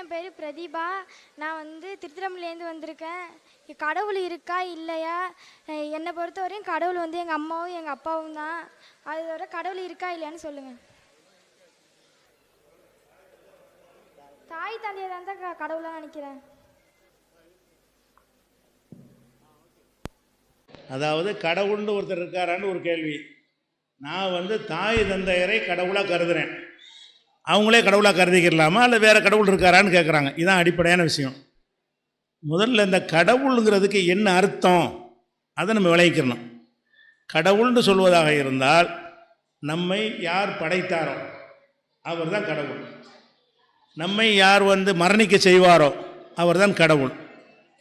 என் பேர் பிரதீபா. நான் வந்து திருத்திரம்பலேருந்து வந்திருக்கேன். கடவுள் இருக்கா இல்லையா? என்னை பொறுத்தவரையும் கடவுள் வந்து எங்கள் அம்மாவும் எங்கள் அப்பாவும் தான். அதோட கடவுள் இருக்கா இல்லையான்னு சொல்லுங்கள் தாய் தந்தையை தான் தான் கடவுளாக கடவுளா நினைக்கிறேன். அதாவது கடவுள்னு ஒருத்தர் இருக்காரான்னு ஒரு கேள்வி. நான் வந்து தாய் தந்தையரை கடவுளாக கருதுறேன். அவங்களே கடவுளாக கருதிக்கிறலாமா இல்லை வேறு கடவுள் இருக்காரான்னு கேட்குறாங்க இதுதான் அடிப்படையான விஷயம். முதல்ல இந்த கடவுளுங்கிறதுக்கு என்ன அர்த்தம்? அதை நம்ம விளைவிக்கிறணும் கடவுள்னு சொல்வதாக இருந்தால் நம்மை யார் படைத்தாரோ அவர் தான் கடவுள். நம்மை யார் வந்து மரணிக்க செய்வாரோ அவர்தான் கடவுள்.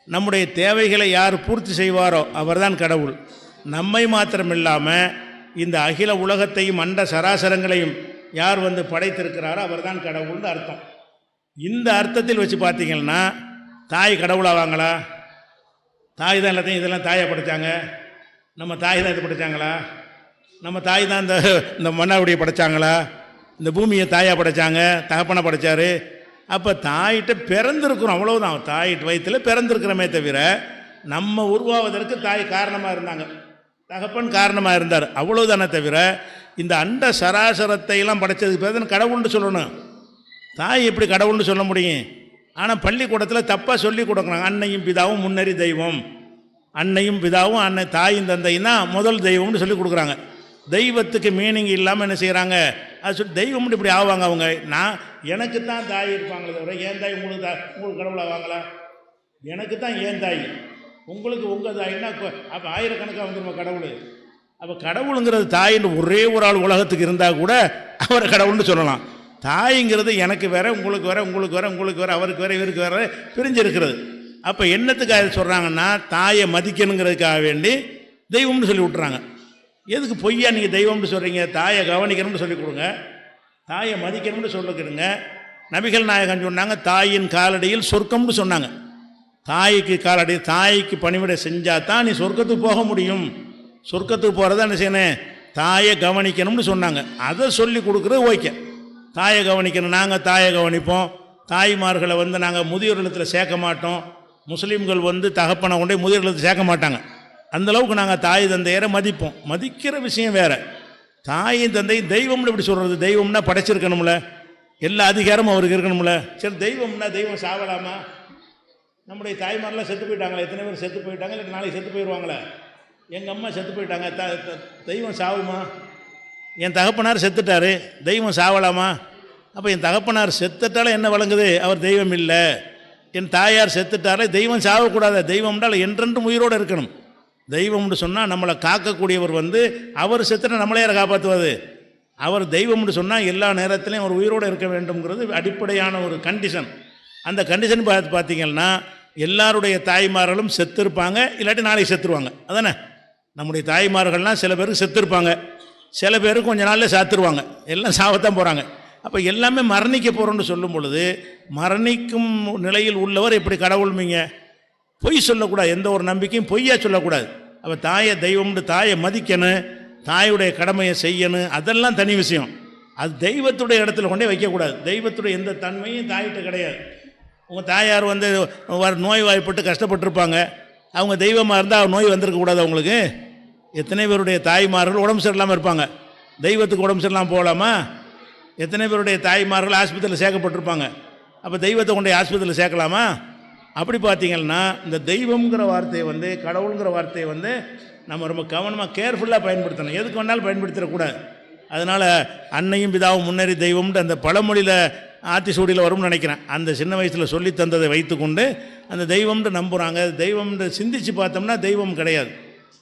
நம்முடைய தேவைகளை யார் பூர்த்தி செய்வாரோ அவர்தான் கடவுள். நம்மை மாத்திரமில்லாமல் இந்த அகில உலகத்தையும் அண்ட சராசரங்களையும் யார் வந்து படைத்திருக்கிறாரோ அவர்தான் கடவுள்னு அர்த்தம். இந்த அர்த்தத்தில் வச்சு பார்த்தீங்கன்னா தாய் கடவுளாவாங்களா தாய் தான் எல்லாத்தையும் இதெல்லாம் தாயை படைச்சாங்க. நம்ம தாய் தான் இது படைச்சாங்களா? நம்ம தாய் தான் இந்த இந்த மண்ணாவுடைய படைச்சாங்களா? இந்த பூமியை தாயா படைச்சாங்க தகப்பனை படைத்தார் அப்போ தாயிட்ட பிறந்திருக்கிறோம் அவ்வளோதான் தாய் வயிற்றில் பிறந்திருக்கிறோமே தவிர நம்ம உருவாவதற்கு தாய் காரணமாக இருந்தாங்க. தகப்பன் காரணமாக இருந்தார். அவ்வளோதானே தவிர இந்த அண்ட சராசரத்தை எல்லாம் படைச்சதுக்கு பேர் கடவுள்னு சொல்லணும். தாய் எப்படி கடவுள்னு சொல்ல முடியும்? ஆனால் பள்ளிக்கூடத்தில் தப்பாக சொல்லி கொடுக்குறாங்க. அன்னையும் பிதாவும் முன்னறி தெய்வம். அன்னையும் பிதாவும் அன்னை தாயும் தந்தையும் தான் முதல் தெய்வம்னு சொல்லி கொடுக்குறாங்க. தெய்வத்துக்கு மீனிங் இல்லாமல் என்ன செய்கிறாங்க அது சொல்லி தெய்வம்னு இப்படி ஆவாங்க அவங்க. நான் எனக்கு தான் தாய் இருப்பாங்களே தவிர ஏன் தாய் உங்களுக்கு தா உங்களுக்கு கடவுள் ஆவாங்களா? எனக்கு தான் ஏன் தாய்? உங்களுக்கு உங்கள் தாய்னா அப்போ ஆயிரக்கணக்காக வந்துருமா கடவுள்? அப்போ கடவுளுங்கிறது தாயின்னு ஒரே ஒரு ஆள் உலகத்துக்கு இருந்தால் கூட அவரை கடவுள்னு சொல்லலாம். தாய்ங்கிறது எனக்கு வேற உங்களுக்கு வேற உங்களுக்கு வேற உங்களுக்கு வேற அவருக்கு வேற இவருக்கு வேற பிரிஞ்சு இருக்கிறது அப்போ என்னத்துக்காக சொல்கிறாங்கன்னா தாயை மதிக்கணுங்கிறதுக்காக வேண்டி தெய்வம்னு சொல்லி விட்றாங்க எதுக்கு பொய்யா நீங்கள் தெய்வம்னு சொல்கிறீங்க தாயை கவனிக்கணும்னு சொல்லி கொடுங்க. தாயை மதிக்கணும்னு சொல்லிக்கிடுங்க. நபிகள் நாயகன் சொன்னாங்க தாயின் காலடியில் சொர்க்கம்னு சொன்னாங்க. தாய்க்கு காலடி தாய்க்கு பணிவிடை செஞ்சால் தான் நீ சொர்க்கத்துக்கு போக முடியும். சொர்க்கத்துக்கு போகிறத என்ன செய்யணும்? தாயை கவனிக்கணும்னு சொன்னாங்க. அதை சொல்லி கொடுக்குறது ஓகே தாயை கவனிக்கணும். நாங்கள் தாயை கவனிப்போம். தாய்மார்களை வந்து நாங்கள் முதியோர் இல்லத்தில் சேர்க்க மாட்டோம். முஸ்லீம்கள் வந்து தகப்பனை கொண்டே முதியோர் இல்லத்தில் சேர்க்க மாட்டாங்க. அந்த அளவுக்கு நாங்கள் தாய் தந்தையரை மதிப்போம். மதிக்கிற விஷயம் வேறு. தாயும் தந்தையும் தெய்வம்னு எப்படி சொல்கிறது தெய்வம்னா படைச்சிருக்கணும்ல. எல்லா அதிகாரமும் அவருக்கு இருக்கணும்ல. சரி தெய்வம்னா தெய்வம் சாவலாமா? நம்முடைய தாய்மாரெலாம் செத்து போயிட்டாங்களே? எத்தனை பேர் செத்து போயிட்டாங்க? இல்லை நாளைக்கு செத்து போயிடுவாங்களே எங்கள் அம்மா செத்து போயிட்டாங்க. த த- தெய்வம் சாவுமா? என் தகப்பனார் செத்துட்டாரு. தெய்வம் சாவலாமா? அப்போ என் தகப்பனார் செத்துட்டாலும் என்ன வழங்குது? அவர் தெய்வம் இல்லை. என் தாயார் செத்துட்டாலே தெய்வம் சாவக்கூடாது. தெய்வம்னால் என்றென்றும் உயிரோடு இருக்கணும். தெய்வம்னு சொன்னால் நம்மளை காக்கக்கூடியவர் வந்து அவர் செத்துட்டு நம்மளே யாரை காப்பாற்றுவது அவர் தெய்வம்னு சொன்னால் எல்லா நேரத்திலையும் அவர் உயிரோடு இருக்க வேண்டும்ங்கிறது அடிப்படையான ஒரு கண்டிஷன் அந்த கண்டிஷன் பார்த்து பார்த்தீங்கன்னா எல்லாருடைய தாய்மார்களும் செத்துருப்பாங்க இல்லாட்டி நாளைக்கு செத்துருவாங்க. அதானே? நம்முடைய தாய்மார்கள்லாம் சில பேருக்கு செத்துருப்பாங்க. சில பேர் கொஞ்ச நாளில் சாத்துருவாங்க. எல்லாம் சாவத்தான் போகிறாங்க அப்போ எல்லாமே மரணிக்க போகிறோன்னு சொல்லும் பொழுது மரணிக்கும் நிலையில் உள்ளவர் எப்படி கடவுள்மீங்க பொய் சொல்லக்கூடாது. எந்த ஒரு நம்பிக்கையும் பொய்யா சொல்லக்கூடாது. அப்போ தாயை தெய்வம்னு தாயை மதிக்கணும் தாயுடைய கடமையை செய்யணும் அதெல்லாம் தனி விஷயம். அது தெய்வத்துடைய இடத்துல கொண்டே வைக்கக்கூடாது. தெய்வத்துடைய எந்த தன்மையும் தாயிட்ட கிடையாது. உங்கள் தாயார் வந்து வர- நோய் வாய்ப்பட்டு கஷ்டப்பட்டிருப்பாங்க. அவங்க தெய்வமாக இருந்தால் நோய் வந்திருக்கக்கூடாது அவங்களுக்கு எத்தனை பேருடைய தாய்மார்கள் உடம்பு சரியில்லாமல் இருப்பாங்க? தெய்வத்துக்கு உடம்பு சரியில்லாமல் போகலாமா? எத்தனை பேருடைய தாய்மார்கள் ஆஸ்பத்திரியில் சேர்க்கப்பட்டிருப்பாங்க? அப்போ தெய்வத்தை கொண்டு ஆஸ்பத்திரியில் சேர்க்கலாமா? அப்படி பார்த்தீங்கன்னா இந்த தெய்வம்ங்கிற வார்த்தையை வந்து கடவுளுங்கிற வார்த்தையை வந்து நம்ம ரொம்ப கவனமாக கேர்ஃபுல்லாக பயன்படுத்தணும். எதுக்கு வேணாலும் பயன்படுத்திடக்கூடாது. அதனால் அன்னையும் பிதாவும் முன்னேறி தெய்வம்ன்ற அந்த பழமொழியில் ஆத்திசூடியில் வரும்னு நினைக்கிறேன். அந்த சின்ன வயசில் சொல்லி தந்ததை வைத்துக்கொண்டு அந்த தெய்வம்ன்ற நம்புகிறாங்க தெய்வம்ன்ற சிந்திச்சு பார்த்தோம்னா தெய்வம் கிடையாது.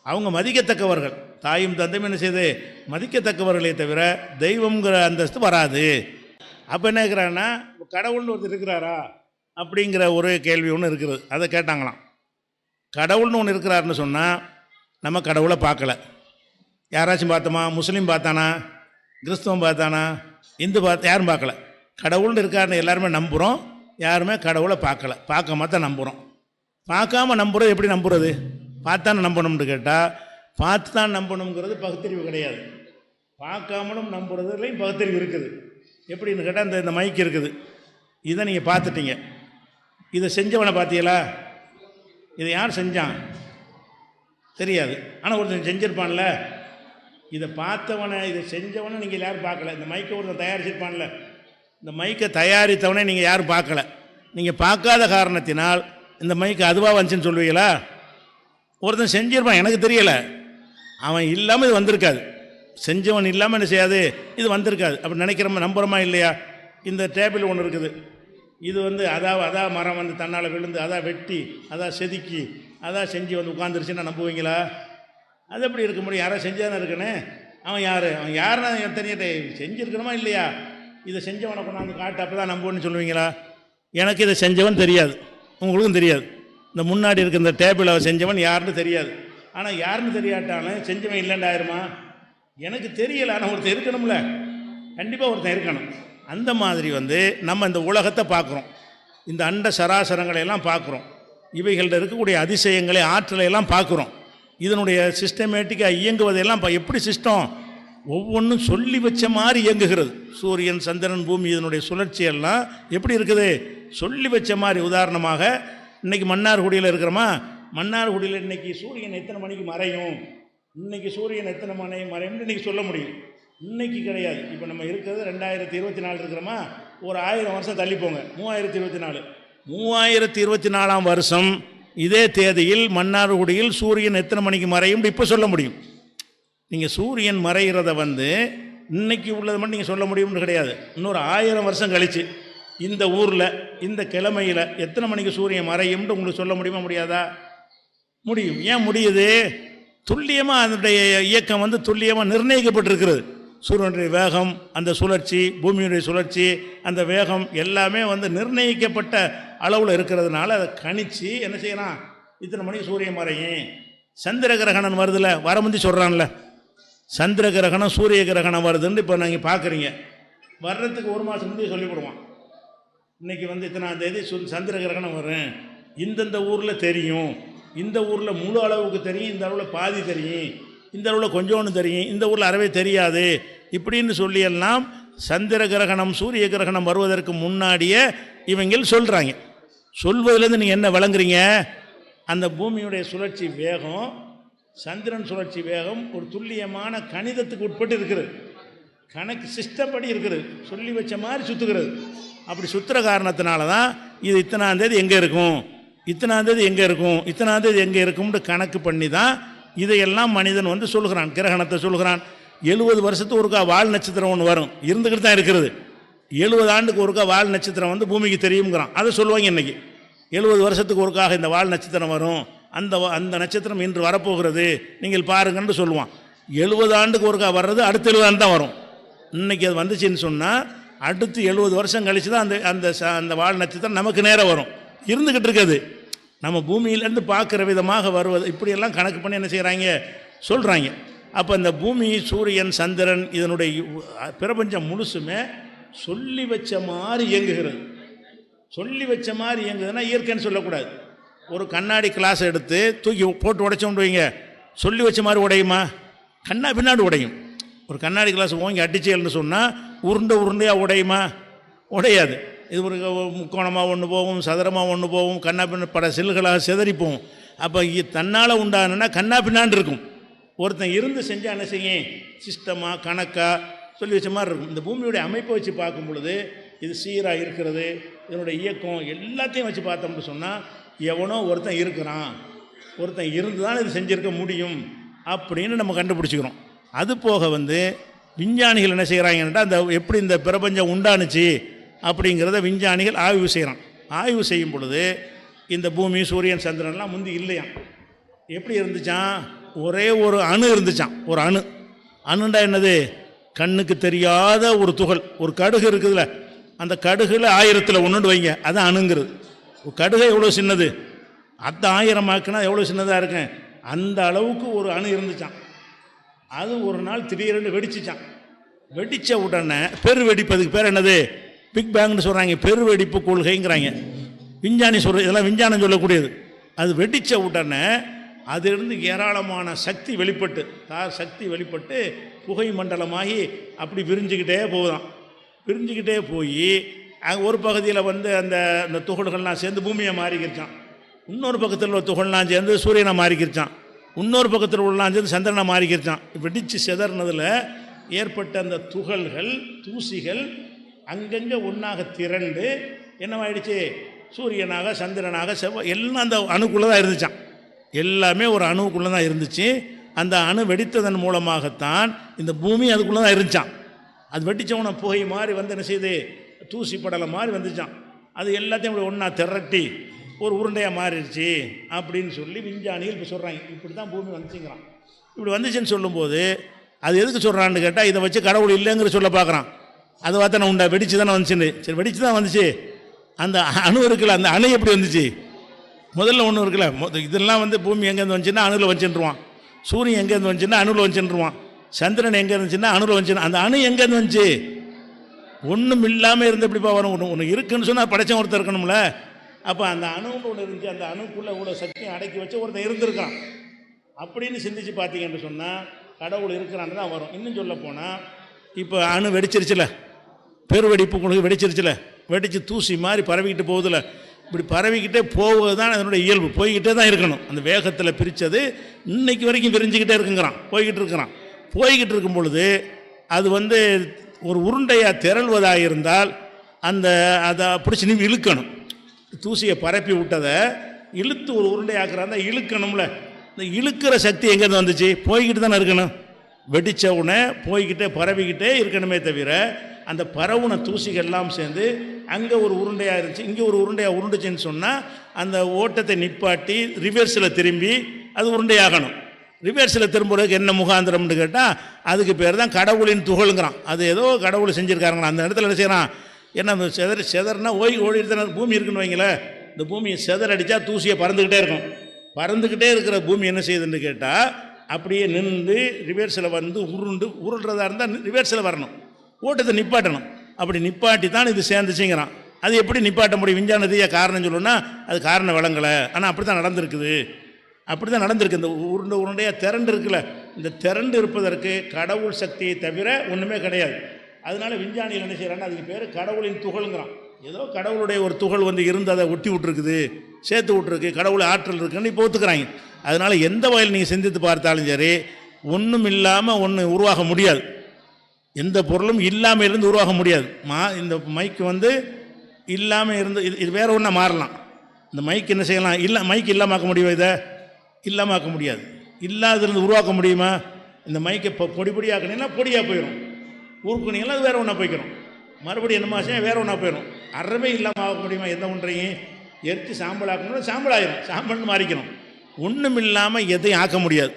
அவங்க மதிக்கத்தக்கவர்கள். தாயும் தந்தையும் என்ன செய்யுது மதிக்கத்தக்கவர்களே தவிர தெய்வம்ங்கிற அந்தஸ்து வராது. அப்போ என்ன இருக்கிறான்னா கடவுள்னு ஒருத்தர் இருக்கிறாரா? அப்படிங்கிற ஒரு கேள்வி ஒன்று இருக்கிறது அதை கேட்டாங்களாம். கடவுள்னு ஒன்று இருக்கிறாருன்னு சொன்னால் நம்ம கடவுளை பார்க்கல. யாராச்சும் பார்த்தோமா? முஸ்லீம் பார்த்தானா? கிறிஸ்தவம் பார்த்தானா? இந்து பார்த்து யாரும் பார்க்கல. கடவுள்னு இருக்காருன்னு எல்லாருமே நம்புகிறோம் யாருமே கடவுளை பார்க்கல. பார்க்காம தான் நம்புகிறோம் பார்க்காம நம்புகிறது எப்படி நம்புறது? பார்த்தானே நம்பணும்னு கேட்டால் பார்த்து தான் நம்பணுங்கிறது பகுத்தறிவு கிடையாது. பார்க்காமலும் நம்புறதுலையும் பகுத்தறிவு இருக்குது. எப்படின்னு கேட்டால் இந்த இந்த மைக் இருக்குது. இதை நீங்கள் பார்த்துட்டீங்க. இதை செஞ்சவனை பார்த்தீங்களா? இதை யார் செஞ்சான்? தெரியாது. ஆனால் ஒருத்தன் செஞ்சிருப்பான்ல. இதை பார்த்தவனை இதை செஞ்சவனை நீங்கள் யாரும் பார்க்கல. இந்த மைக்கை ஒருத்தன் தயாரிச்சிருப்பான்ல. இந்த மைக்கை தயாரித்தவனே நீங்கள் யாரும் பார்க்கல. நீங்கள் பார்க்காத காரணத்தினால் இந்த மைக்கு அதுவாக வந்துச்சுன்னு சொல்லுவீங்களா? ஒருத்தன் செஞ்சிருப்பான் எனக்கு தெரியலை. அவன் இல்லாமல் இது வந்திருக்காது. செஞ்சவன் இல்லாமல் என்ன செய்யாது? இது வந்திருக்காது. அப்படி நினைக்கிறோமா நம்புகிறோமா இல்லையா? இந்த டேபிள் ஒன்று இருக்குது. இது வந்து அதாவது அதான் மரம் வந்து தன்னால் விழுந்து அதான் வெட்டி அதான் செதுக்கி அதான் செஞ்சு வந்து உட்காந்துருச்சுன்னா நம்புவீங்களா? அது எப்படி இருக்க முடியும்? யாரோ செஞ்சாதானே இருக்கனே? அவன் யார்? அவன் யாருன்னா எனக்கு தெரியட்டே. செஞ்சுருக்கணுமா இல்லையா? இதை செஞ்சவனை கொண்டாந்து காட்டு அப்போ தான் நம்புவேன்னு சொல்லுவீங்களா? எனக்கு இதை செஞ்சவன் தெரியாது. உங்களுக்கும் தெரியாது. இந்த முன்னாடி இருக்க இந்த டேபிள் அவன் செஞ்சவன் யாருன்னு தெரியாது. ஆனால் யாருன்னு தெரியாட்டாலும் செஞ்சவன் இல்லைன்னு ஆயிருமா? எனக்கு தெரியலை. ஆனால் ஒருத்தன் இருக்கணும்ல. கண்டிப்பாக ஒருத்தன் இருக்கணும். அந்த மாதிரி வந்து நம்ம இந்த உலகத்தை பார்க்குறோம். இந்த அண்ட சராசரங்களை எல்லாம் பார்க்குறோம். இவைகளில் இருக்கக்கூடிய அதிசயங்களை ஆற்றலை எல்லாம் பார்க்குறோம். இதனுடைய சிஸ்டமேட்டிக்காக இயங்குவதையெல்லாம் இப்போ எப்படி சிஸ்டம் ஒவ்வொன்றும் சொல்லி வச்ச மாதிரி இயங்குகிறது. சூரியன் சந்திரன் பூமி இதனுடைய சுழற்சி எல்லாம் எப்படி இருக்குது? சொல்லி வச்ச மாதிரி. உதாரணமாக இன்னைக்கு மன்னார்குடியில் இருக்கிறோமா? மன்னார்குடியில் இன்னைக்கு சூரியன் எத்தனை மணிக்கு மறையும்? இன்னைக்கு சூரியன் எத்தனை மணி மறையும்னு இன்னைக்கு சொல்ல முடியும் இன்னைக்கு கிடையாது. இப்போ நம்ம இருக்கிறது ரெண்டாயிரத்தி இருபத்தி நாலு இருக்கிறோமா? ஒரு ஆயிரம் வருஷம் தள்ளிப்போங்க மூவாயிரத்தி இருபத்தி நாலு. மூவாயிரத்தி இருபத்தி நாலாம் வருஷம். இதே தேதியில் மன்னார்குடியில் சூரியன் எத்தனை மணிக்கு மறையும் இப்போ சொல்ல முடியும். நீங்கள் சூரியன் மறைகிறத வந்து இன்னைக்கு உள்ளதை மட்டும் நீங்கள் சொல்ல முடியும்னு கிடையாது. இன்னொரு ஆயிரம் வருஷம் கழிச்சு. இந்த ஊரில் இந்த கிழமையில் எத்தனை மணிக்கு சூரியன் மறையும்னு உங்களுக்கு சொல்ல முடியுமா முடியாதா? முடியும். ஏன் முடியுது? துல்லியமாக அதனுடைய இயக்கம் வந்து துல்லியமாக நிர்ணயிக்கப்பட்டிருக்கிறது. சூரியனுடைய வேகம் அந்த சுழற்சி பூமியுடைய சுழற்சி அந்த வேகம் எல்லாமே வந்து நிர்ணயிக்கப்பட்ட அளவில் இருக்கிறதுனால அதை கணிச்சு என்ன செய்யலாம் இத்தனை மணிக்கு சூரியன் மறையும். சந்திர கிரகணம் வருதுல வர முந்தி சொல்கிறான்ல சந்திர கிரகணம் சூரிய கிரகணம் வருதுன்னு இப்போ நீங்கள் பார்க்குறீங்க வர்றதுக்கு ஒரு மாதம் முந்தைய சொல்லிவிடுவான். இன்றைக்கி வந்து இத்தனாம் தேதி சந்திர கிரகணம் வரும் இந்தந்த ஊரில் தெரியும். இந்த ஊரில் முழு அளவுக்கு தெரியும். இந்த அளவில் பாதி தெரியும். இந்த அளவில் கொஞ்சோண்டு தெரியும். இந்த ஊரில் அறவே தெரியாது. இப்படின்னு சொல்லியெல்லாம் சந்திர கிரகணம் சூரிய கிரகணம் வருவதற்கு முன்னாடியே இவங்க சொல்கிறாங்க சொல்வதுலேருந்து நீங்கள் என்ன விளங்குறீங்க? அந்த பூமியுடைய சுழற்சி வேகம் சந்திரன் சுழற்சி வேகம் ஒரு துல்லியமான கணிதத்துக்கு உட்பட்டு இருக்கிறது. கணக்கு சிஸ்டப்படி இருக்கிறது. சொல்லி வச்ச மாதிரி சுற்றுகிறது அப்படி சுற்றுற காரணத்தினால தான் இது இத்தனாந்தேதி எங்கே இருக்கும்? இத்தனாந்தேதி எங்கே இருக்கும்? இத்தனாந்தேதி எங்கே இருக்கும்னு கணக்கு பண்ணி தான் இதையெல்லாம் மனிதன் வந்து சொல்கிறான் கிரகணத்தை சொல்கிறான் எழுபது வருஷத்துக்கு ஒருக்கா வால் நட்சத்திரம் ஒன்று வரும். இருந்துக்கிட்டு தான் இருக்கிறது எழுபது ஆண்டுக்கு ஒருக்கா வால் நட்சத்திரம் வந்து பூமிக்கு தெரியுங்கிறான் அதை சொல்லுவாங்க இன்னைக்கு. எழுபது வருஷத்துக்கு ஒருக்காக இந்த வால் நட்சத்திரம் வரும். அந்த அந்த நட்சத்திரம் இன்று வரப்போகிறது. நீங்கள் பாருங்கன்னு சொல்லுவான். எழுபது ஆண்டுக்கு ஒருக்கா வர்றது அடுத்த எழுபது ஆண்டு தான் வரும். இன்னைக்கு அது வந்துச்சுன்னு சொன்னால் அடுத்து எழுபது வருஷம் கழிச்சு தான் அந்த அந்த ச- அந்த வால் நட்சத்திரம் நமக்கு நேரம் வரும். இருந்துக்கிட்டு இருக்குது. நம்ம பூமியிலேருந்து பார்க்குற விதமாக வருவது இப்படியெல்லாம் கணக்கு பண்ணி என்ன செய்கிறாங்க சொல்கிறாங்க அப்போ இந்த பூமி சூரியன் சந்திரன் இதனுடைய பிரபஞ்சம் முழுசுமே சொல்லி வச்ச மாதிரி இயங்குகிறது. சொல்லி வச்ச மாதிரி இயங்குதுன்னா இயற்கைன்னு சொல்லக்கூடாது. ஒரு கண்ணாடி கிளாஸ் எடுத்து தூக்கி போட்டு உடைச்சோம்னு வைங்க. சொல்லி வச்ச மாதிரி உடையுமா? கண்ணா பின்னாடி உடையும். ஒரு கண்ணாடி கிளாஸ் ஓங்கி அடிச்சேல்னு சொன்னால் உருண்டை உருண்டையாக உடையுமா? உடையாது. இது ஒரு முக்கோணமாக ஒன்று போகும் சதுரமாக ஒன்று போகும் கண்ணா பின்ன பட செல்களாக சிதறிப்போம். அப்போ தன்னால் உண்டானன்னா கண்ணா பின்னாண்டு இருக்கும். ஒருத்தன் இருந்து செஞ்சால் என்ன செய்யும்? சிஸ்டமாக கணக்காக சொல்லி வச்ச மாதிரி இருக்கும். இந்த பூமியுடைய அமைப்பை வச்சு பார்க்கும் பொழுது இது சீராக இருக்கிறது இதனுடைய இயக்கம் எல்லாத்தையும் வச்சு பார்த்தோம்னு சொன்னால் எவனோ ஒருத்தன் இருக்கிறான். ஒருத்தன் இருந்து தான் இது செஞ்சிருக்க முடியும் அப்படின்னு நம்ம கண்டுபிடிச்சிக்கிறோம். அது போக வந்து விஞ்ஞானிகள் என்ன செய்கிறாங்கன்னா அந்த எப்படி இந்த பிரபஞ்சம் உண்டானுச்சு அப்படிங்கிறத விஞ்ஞானிகள் ஆய்வு செய்கிறான் ஆய்வு செய்யும் பொழுது இந்த பூமி சூரியன் சந்திரன்லாம் முந்தி இல்லையாம். எப்படி இருந்துச்சான் ஒரே ஒரு அணு இருந்துச்சான் ஒரு அணு. அணுண்டா என்னது? கண்ணுக்கு தெரியாத ஒரு துகள். ஒரு கடுகு இருக்குதுல்ல அந்த கடுகில் ஆயிரத்தில் ஒன்றுண்டு வைங்க. அதான் அணுங்கிறது. ஒரு கடுகு எவ்வளோ சின்னது? அத்தை ஆயிரமாக்குனா எவ்வளோ சின்னதாக இருக்கேன் அந்த அளவுக்கு ஒரு அணு இருந்துச்சான் அது ஒரு நாள் திடீர்னு வெடிச்சிச்சான் வெடித்த உடனே பெரு வெடிப்பதுக்கு பேர் என்னது? பிக் பேங்னு சொல்கிறாங்க பெரு வெடிப்பு கொள்கைங்கிறாங்க. விஞ்ஞானி சொல்ற இதெல்லாம் விஞ்ஞானம் சொல்லக்கூடியது. அது வெடித்த உடனே அதிலிருந்து ஏராளமான சக்தி வெளிப்பட்டு தார் சக்தி வெளிப்பட்டு புகை மண்டலமாகி அப்படி விரிஞ்சுக்கிட்டே போகுதாம் விரிஞ்சுக்கிட்டே போய் அங்கே ஒரு பகுதியில் வந்து அந்த அந்த துகள்கள்லாம் சேர்ந்து பூமியை மாறிக்கிருச்சான் இன்னொரு பக்கத்தில் உள்ள துகள்லாம் சேர்ந்து சூரியனை மாறிக்கிருச்சான் இன்னொரு பக்கத்தில் உள்ளாஞ்சது சந்திரனை மாறிக்கிருச்சான். வெடித்து செதறினதில் ஏற்பட்ட அந்த துகள்கள் தூசிகள் அங்கங்கே ஒன்றாக திரண்டு என்னவாயிடுச்சு? சூரியனாக சந்திரனாக செவ்வாய் எல்லாம் அந்த அணுக்குள்ளே தான் இருந்துச்சான் எல்லாமே ஒரு அணுவுக்குள்ளே தான் இருந்துச்சு. அந்த அணு வெடித்ததன் மூலமாகத்தான் இந்த பூமி அதுக்குள்ளே தான் இருந்துச்சான் அது வெடித்தவனை புகை மாதிரி வந்து என்ன செய்யுது தூசி படலை மாதிரி வந்துச்சான் அது எல்லாத்தையும் ஒன்றா திரட்டி ஒரு உருண்டையாக மாறிடுச்சு அப்படின்னு சொல்லி விஞ்ஞானிகள் இப்போ சொல்கிறாங்க இப்படி தான் பூமி வந்துச்சுங்கிறான். இப்படி வந்துச்சுன்னு சொல்லும்போது அது எதுக்கு சொல்கிறான்னு கேட்டால் இதை வச்சு கடவுள் இல்லைங்கிற சொல்ல பார்க்குறான் அதை பார்த்தானே உண்டா வெடிச்சு தானே வந்துச்சுன்னு. சரி வெடிச்சு தான் வந்துச்சு. அந்த அணு இருக்குல்ல அந்த அணு எப்படி வந்துச்சு? முதல்ல ஒன்று இருக்குல்ல மொத இதெல்லாம் வந்து பூமி எங்கேருந்து வந்துச்சுன்னா அணுவில் வந்துச்சுருவான் சூரியன் எங்கேருந்து வந்துச்சுன்னா அணுவில் வந்துச்சுருவான் சந்திரன் எங்கே இருந்துச்சுன்னா அணுவில் வந்துச்சு அந்த அணு எங்கேருந்து வந்துச்சு? ஒன்றும் இல்லாமல் இருந்து எப்படிப்பா வரும்? ஒன்று ஒன்று இருக்குன்னு சொன்னால் படைச்சவன் ஒருத்தர் இருக்கணும்ல. அப்போ அந்த அணுன்னு ஒன்று இருந்துச்சு அந்த அணுக்குள்ளே இவ்வளோ சக்தியை அடக்கி வச்சு ஒருத்தன் இருந்திருக்கான். அப்படின்னு சிந்திச்சு பார்த்தீங்கன்னு சொன்னால் கடவுள் இருக்கிறான்னு தான் வரும். இன்னும் சொல்ல போனால் இப்போ அணு வெடிச்சிருச்சுல பெருவெடிப்பு உங்களுக்கு வெடிச்சிருச்சுல வெடிச்சு தூசி மாதிரி பரவிக்கிட்டு போகுதுல. இப்படி பரவிக்கிட்டே போவது தான் அதனுடைய இயல்பு. போய்கிட்டே தான் இருக்கணும். அந்த வேகத்தில் பிரித்தது இன்னைக்கு வரைக்கும் விரிஞ்சிக்கிட்டே இருக்குங்கிறான் போய்கிட்டு இருக்கிறான். போய்கிட்டு இருக்கும் பொழுது அது வந்து ஒரு உருண்டையாக திரள்வதாக இருந்தால் அந்த அதை பிடிச்சி நீ இழுக்கணும். தூசியை பரப்பி விட்டதை இழுத்து ஒரு உருண்டையாக்குறாங்க இழுக்கணும்ல. இந்த இழுக்கிற சக்தி எங்கேருந்து வந்துச்சு? போய்கிட்டு தானே இருக்கணும். வெடிச்ச உடனே போய்கிட்டே பரவிக்கிட்டே இருக்கணுமே தவிர அந்த பரவுன தூசிகள் எல்லாம் சேர்ந்து அங்கே ஒரு உருண்டையாக இருந்துச்சு இங்கே ஒரு உருண்டையாக உருண்டுச்சுன்னு சொன்னால் அந்த ஓட்டத்தை நிப்பாட்டி ரிவர்ஸில் திரும்பி அது உருண்டையாகணும். ரிவர்ஸில் திரும்புறதுக்கு என்ன முகாந்திரம்னு கேட்டால் அதுக்கு பேர் தான் கடவுளின் துகள்ங்கிறான். அது ஏதோ கடவுள் செஞ்சுருக்காருங்களா? அந்த இடத்துல என்ன செய்கிறான் ஏன்னா அந்த செதர் செதர்னா ஓய் ஓடிட்டு தானே பூமி இருக்குன்னு வைங்களேன் இந்த பூமியை அடித்தா தூசியை பறந்துக்கிட்டே இருக்கும். பறந்துக்கிட்டே இருக்கிற பூமி என்ன செய்யுதுன்னு கேட்டால் அப்படியே நின்று ரிவர்ஸில் வந்து உருண்டு உருள்றதா இருந்தால் ரிவர்ஸில் வரணும். ஓட்டத்தை நிப்பாட்டணும். அப்படி நிப்பாட்டி தான் இது சேர்ந்துச்சுங்கிறான். அது எப்படி நிப்பாட்ட முடியும்? விஞ்ஞான ரீதியாக காரணம் சொல்லணும்னா அது காரணம் விளங்கலை ஆனால் அப்படி தான் நடந்திருக்குது. அப்படி தான் நடந்திருக்கு. இந்த உருண்டை உருண்டையாக திரண்டு இருக்குல்ல. இந்த திரண்டு இருப்பதற்கு கடவுள் சக்தியை தவிர ஒன்றுமே கிடையாது. அதனால விஞ்ஞானிகள் என்ன செய்கிறான்னா அதுக்கு பேர் கடவுளின் துகள்ங்கிறான். ஏதோ கடவுளுடைய ஒரு துகள் வந்து இருந்து அதை ஒட்டி விட்ருக்குது சேர்த்து விட்ருக்கு கடவுள் ஆற்றல் இருக்குன்னு இப்போ ஒத்துக்கிறாங்க. அதனால் எந்த வகையில் நீங்கள் சிந்தித்து பார்த்தாலும் சரி ஒன்றும் இல்லாமல் ஒன்று உருவாக முடியாது. எந்த பொருளும் இல்லாமல் இருந்து உருவாக முடியாது. மா இந்த மைக்கு வந்து இல்லாமல் இருந்து இது இது வேறு ஒன்றா மாறலாம். இந்த மைக் என்ன செய்யலாம்? இல்லை மைக் இல்லாமாக்க முடியுமா இதை? இல்லாமாக்க முடியாது. இல்லாதிருந்து உருவாக்க முடியுமா? இந்த மைக்கை இப்போ பொடி பொடியாக்கணும்னா பொடியாக போயிடும் உருக்குனீங்கன்னா அது வேற ஒன்றா போய்க்கிறோம். மறுபடியும் என்ன மாதம் வேற ஒன்றா போயிடும் அறவே இல்லாமல் ஆக முடியுமா? எந்த ஒன்றையும்? எரித்து சாம்பல் ஆக்கணும்னா சாம்பல் ஆயிரும். சாம்பல்னு மாறிக்கணும் ஒன்றும் இல்லாமல் எதையும் ஆக்க முடியாது.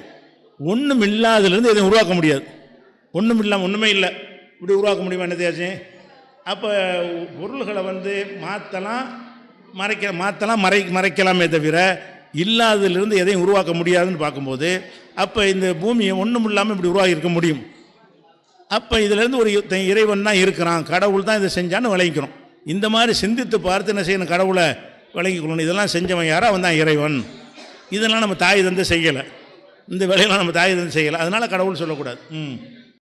ஒன்றும் இல்லாததுலேருந்து எதையும் உருவாக்க முடியாது. ஒன்றும் இல்லாமல் ஒன்றுமே இல்லை. இப்படி உருவாக்க முடியுமா? என்னதையாச்சும் அப்போ பொருள்களை வந்து மாற்றலாம் மறைக்க மாற்றலாம் மறை மறைக்கலாமே தவிர இல்லாததுலேருந்து எதையும் உருவாக்க முடியாதுன்னு பார்க்கும்போது அப்போ இந்த பூமியை ஒன்றும் இல்லாமல் இப்படி உருவாகி இருக்க முடியும். அப்போ இதுலேருந்து ஒரு இறைவன் தான் இருக்கிறான். கடவுள் தான் இதை செஞ்சான்னு விளங்கிக்கிறோம் இந்த மாதிரி சிந்தித்து பார்த்து என்ன செய்யணும்? கடவுளை விளங்கிக்கொள்ளணும் இதெல்லாம் செஞ்சவன் யாரோ அவன் தான் இறைவன். இதெல்லாம் நம்ம தாய் தந்து செய்யலை. இந்த வேலையெல்லாம் நம்ம தாய் தந்து செய்யலை. அதனால் கடவுள் சொல்லக்கூடாது. ம்.